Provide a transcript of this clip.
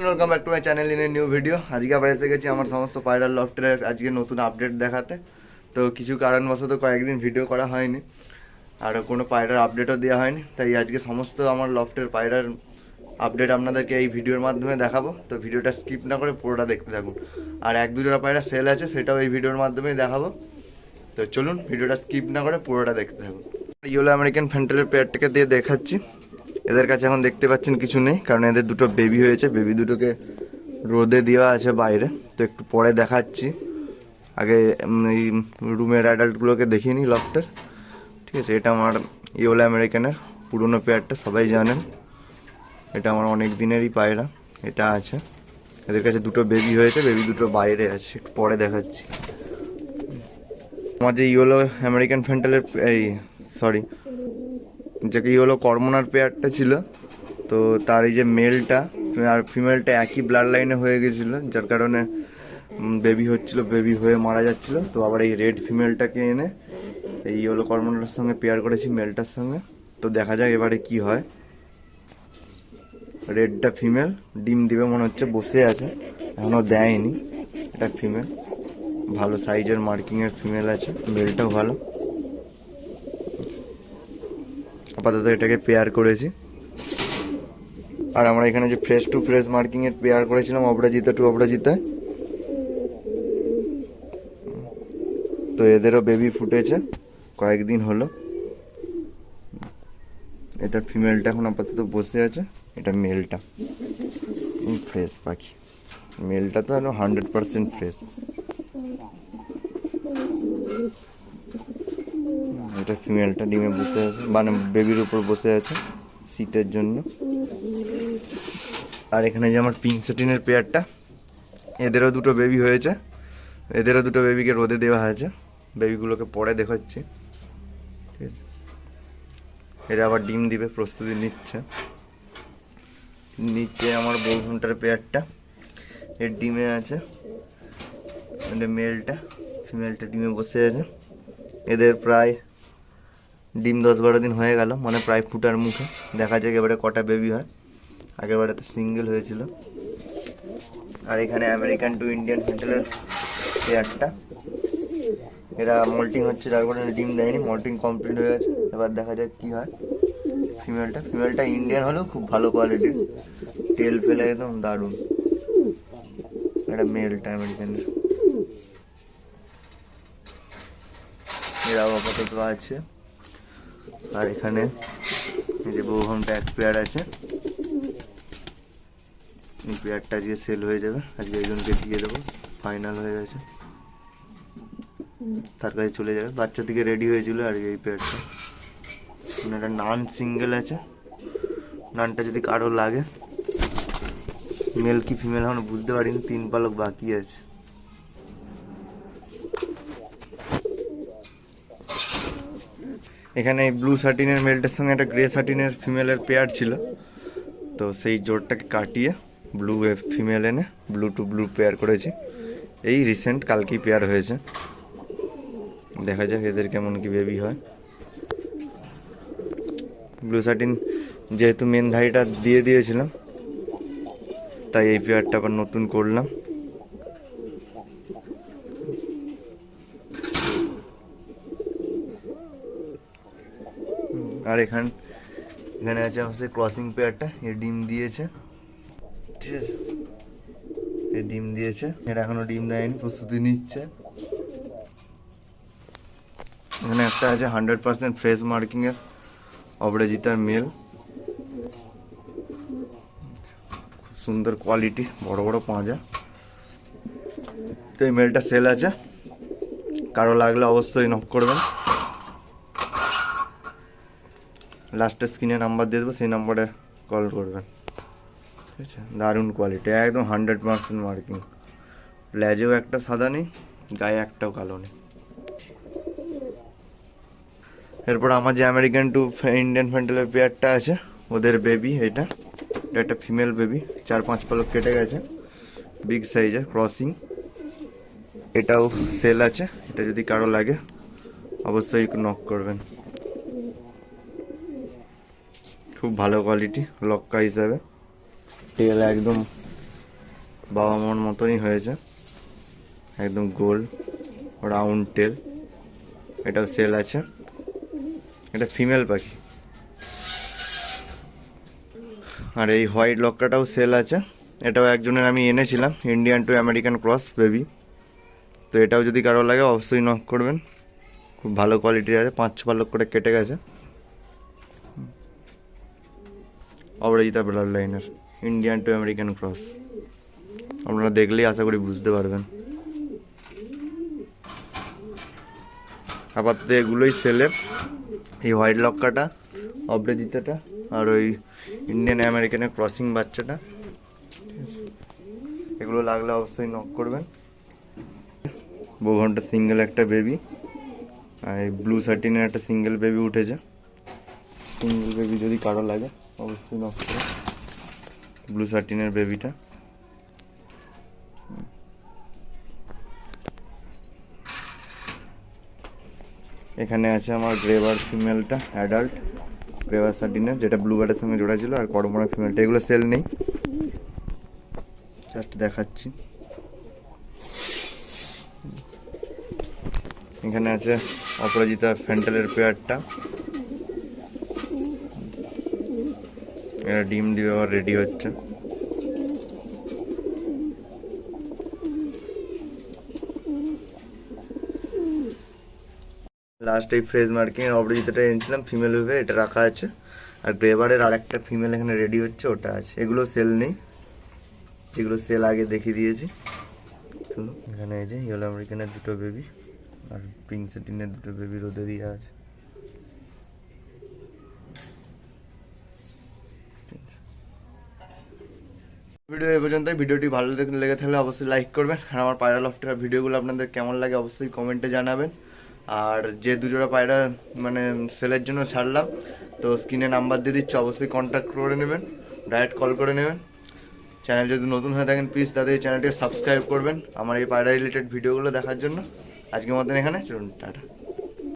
Welcome back to my channel in new video আজকে আবার এসে গেছি আমার সমস্ত পায়রার লফটের আজকে নতুন আপডেট দেখাতে। তো কিছু কারণবশত কয়েকদিন ভিডিও করা হয়নি, আর কোনো পায়রার আপডেটও দেওয়া হয়নি। তাই আজকে সমস্ত আমার লফটের পায়রার আপডেট আপনাদেরকে এই ভিডিওর মাধ্যমে দেখাবো। তো ভিডিওটা স্কিপ না করে পুরোটা দেখতে থাকুন। আর এক দুজোড়া পায়রা সেল আছে, সেটাও এই ভিডিওর মাধ্যমেই দেখাবো। তো চলুন ভিডিওটা স্কিপ না করে পুরোটা দেখতে থাকুন। ইয়েলো আমেরিকান ফ্যান্টেলের পেয়ারটাকে দিয়ে দেখাচ্ছি। এদের কাছে এখন দেখতে পাচ্ছেন কিছু নেই, কারণ এদের দুটো বেবি হয়েছে। বেবি দুটোকে রোদে দেওয়া আছে বাইরে। তো একটু পরে দেখাচ্ছি। আগে এই রুমের অ্যাডাল্টগুলোকে দেখিয়ে নিই লফটের ঠিক আছে, এটা আমার ইয়েলো আমেরিকানের পুরনো পেয়ারটা সবাই জানেন। এটা আমার অনেক দিনেরই পায়রা। এটা আছে। এদের কাছে দুটো বেবি হয়েছে। বেবি দুটো বাইরে আছে। একটু পরে দেখাচ্ছি। আমার যে ইয়েলো আমেরিকান ফ্যান্টেলের এই সরি যাকে হলো, কর্মনার পেয়ারটা ছিল। তো তার এই যে মেলটা আর ফিমেলটা একই ব্লাড লাইনে হয়ে গেছিল, যার কারণে বেবি হচ্ছিল বেবি হয়ে মারা যাচ্ছিল। তো আবার এই রেড ফিমেলটাকে এনে এই ইয়েলো কর্মনার সঙ্গে পেয়ার করেছি মেলটার সঙ্গে। তো দেখা যাক এবারে কি হয়। রেডটা ফিমেল ডিম দিবে মনে হচ্ছে, বসে আছে। এখনও দেয়নি। এটা ফিমেল ভালো সাইজের মার্কিংয়ের ফিমেল আছে মেলটাও ভালো। আপাতত এটাকে পেয়ার করেছি। আর আমরা এখানে যে ফ্রেশ টু ফ্রেশ মার্কিং এর পেয়ার করেছিলাম, অপরাজিতা টু অপরাজিতা। তো এদেরও বেবি ফুটেছে, কয়েকদিন হলো। এটা ফিমেলটা এখন আপাতত বসে আছে, এটা মেলটা ফ্রেশ পাখি। মেলটা তো একদম হান্ড্রেড পার্সেন্ট ফ্রেশ এটা ফিমেলটা ডিমে বসে আছে মানে বেবির উপর বসে আছে, শীতের জন্য। আর এখানে যে আমার পিঙ্ক সেটিনের পেয়ারটা এদেরও দুটো বেবি হয়েছে। এদেরও দুটো বেবিকে রোদে দেওয়া হয়েছে। বেবিগুলোকে পরে দেখাচ্ছি। ঠিক আছে? এরা আবার ডিম দিবে, প্রস্তুতি নিচ্ছে। নিচে আমার বৌঘন্টার পেয়ারটা এর ডিমে আছে। মেলটা ফিমেলটা ডিমে বসে আছে। এদের প্রায় ডিম দশ বারো দিন হয়ে গেল মানে প্রায় ফুটার মুখে। দেখা যাক এবারে কটা বেবি হয়। আগের বারে তো সিঙ্গেল হয়েছিল। আর এখানে আমেরিকান টু ইন্ডিয়ান ফ্যান্টেলের পেয়ারটা এরা মল্টিং হচ্ছে যার কারণে ডিম দেয়নি। মল্টিং কমপ্লিট হয়ে গেছে। এবার দেখা যাক কি হয়। ফিমেলটা ফিমেলটা ইন্ডিয়ান হলেও খুব ভালো কোয়ালিটির তেল ফেলে একদম দারুণ। এটা মেলটা আমেরিকানের এরাও আপাতত আছে। আর এখানে এই যে বৌহমটা এক পেয়ার আছে। এই পেয়ারটা আজকে সেল হয়ে যাবে। আজকে একজনকে দিয়ে দেবো। ফাইনাল হয়ে গেছে। তার কাছে চলে যাবে। বাচ্চা থেকে রেডি হয়েছিল আর এই পেয়ারটা। একটা নান সিঙ্গেল আছে। নানটা যদি কারও লাগে। মেল কি ফিমেল এখন বুঝতে পারিনি। তিন পালক বাকি আছে। এখানে ব্লু শার্টিনের মেলটার সঙ্গে একটা গ্রে শার্টিনের ফিমেলের পেয়ার ছিল। তো সেই জোরটাকে কাটিয়ে ব্লু ফিমেল এনে ব্লু টু ব্লু পেয়ার করেছি। এই রিসেন্ট কালকেই পেয়ার হয়েছে। দেখা যাক এদের কেমন কি বেবি হয়। ব্লু শার্টিন যেহেতু মেন ধাড়িটা দিয়ে দিয়েছিলাম, তাই এই পেয়ারটা আবার নতুন করলাম। আর এখান এখানে আছে আমাদের ক্রসিং পেয়ারটা এ ডিম দিয়েছে। ঠিক আছে? এ ডিম দিয়েছে। এটা এখনও ডিম দেয়নি, প্রস্তুতি নিচ্ছে। এখানে একটা আছে হান্ড্রেড পার্সেন্ট ফ্রেশ মার্কিংয়ের অপরাজিতার মেল খুব সুন্দর কোয়ালিটি বড় বড় পাঁজা। তো এই মেলটা সেল আছে। কারও লাগলে অবশ্যই নক করবেন। লাস্টের স্ক্রিনে নাম্বার দিয়ে দেবো, সেই নাম্বারে কল করবেন ঠিক আছে? দারুণ কোয়ালিটি একদম হান্ড্রেড পার্সেন্ট মার্কিং ল্যাজেও একটা সাদা নেই, গায়ে একটাও কালো নেই। এরপর আমার যে আমেরিকান টু ইন্ডিয়ান ফ্যান্টেলের পেয়ারটা আছে, ওদের বেবি এটা। এটা একটা ফিমেল বেবি চার পাঁচ পালক কেটে গেছে বিগ সাইজের ক্রসিং এটাও সেল আছে, এটা যদি কারও লাগে, অবশ্যই নক করবেন। খুব ভালো কোয়ালিটি লক্কা হিসাবে। তেল একদম বাবা মার মতনই হয়েছে। একদম গোল রাউন্ড টেল এটাও সেল আছে। এটা ফিমেল পাখি। আর এই হোয়াইট লক্কাটাও সেল আছে। এটাও একজনের আমি এনেছিলাম Indian to American cross baby তো এটাও যদি কারও লাগে, অবশ্যই নক করবেন। খুব ভালো কোয়ালিটির আছে পাঁচ ছ পালক করে কেটে গেছে। অপরাজিতা ব্লাড লাইনের ইন্ডিয়ান টু আমেরিকান ক্রস আপনারা দেখলেই আশা করি বুঝতে পারবেন। আপাতত এগুলোই সেলের। এই হোয়াইট লক্কাটা, অপরাজিতাটা, আর ওই ইন্ডিয়ান আমেরিকানের ক্রসিং বাচ্চাটা। এগুলো লাগলে অবশ্যই নক করবেন। বহু ঘণ্টা সিঙ্গেল একটা বেবি আর ব্লু সার্টিনের একটা সিঙ্গেল বেবি উঠেছে। সিঙ্গেল বেবি যদি কারও লাগে। অবশ্যই করো ব্লু সার্টিনের বেবিটা এখানে আছে আমার গ্রেভার ফিমেলটা অ্যাডাল্ট গ্রেভার সার্টিনের যেটা ব্লু বার্ডের সঙ্গে জোড়া ছিল, আর করমোনা ফিমেলটা এগুলো সেল নেই। জাস্ট দেখাচ্ছি। এখানে আছে অপরাজিতা ফ্যান্টালের পেয়ারটা এরা ডিম দিয়ে আবার রেডি হচ্ছে। লাস্ট এই ফ্রেজ মার্কিং অপরাজিতাটা এনেছিলাম ফিমেল ভেবে এটা রাখা আছে। আর গ্রেভারের আর একটা ফিমেল এখানে রেডি হচ্ছে, ওটা আছে। এগুলো সেল নেই। যেগুলো সেল আগে দেখিয়ে দিয়েছি। এখানে এই যে ইয়েলো আমেরিকানের দুটো বেবি আর পিঙ্ক সেটিনের দুটো বেবি রোদে দিয়ে আছে। ভিডিও এই পর্যন্ত ভিডিওটি ভালো লেগে থাকলে অবশ্যই লাইক করবেন। আর আমার পায়রা লফটের ভিডিওগুলো আপনাদের কেমন লাগে অবশ্যই কমেন্টে জানাবেন। আর যে দুজোড়া পায়রা মানে সেলের জন্য ছাড়লাম, তো স্ক্রিনে নাম্বার দিয়ে দিচ্ছি, অবশ্যই কন্ট্যাক্ট করে নেবেন। ডাইরেক্ট কল করে নেবেন। চ্যানেল যদি নতুন হয়ে থাকেন প্লিজ তাদের চ্যানেলটিকে সাবস্ক্রাইব করবেন। আমার এই পায়রা রিলেটেড ভিডিওগুলো দেখার জন্য। আজকের মতন এখানে, চলুন, টাটা।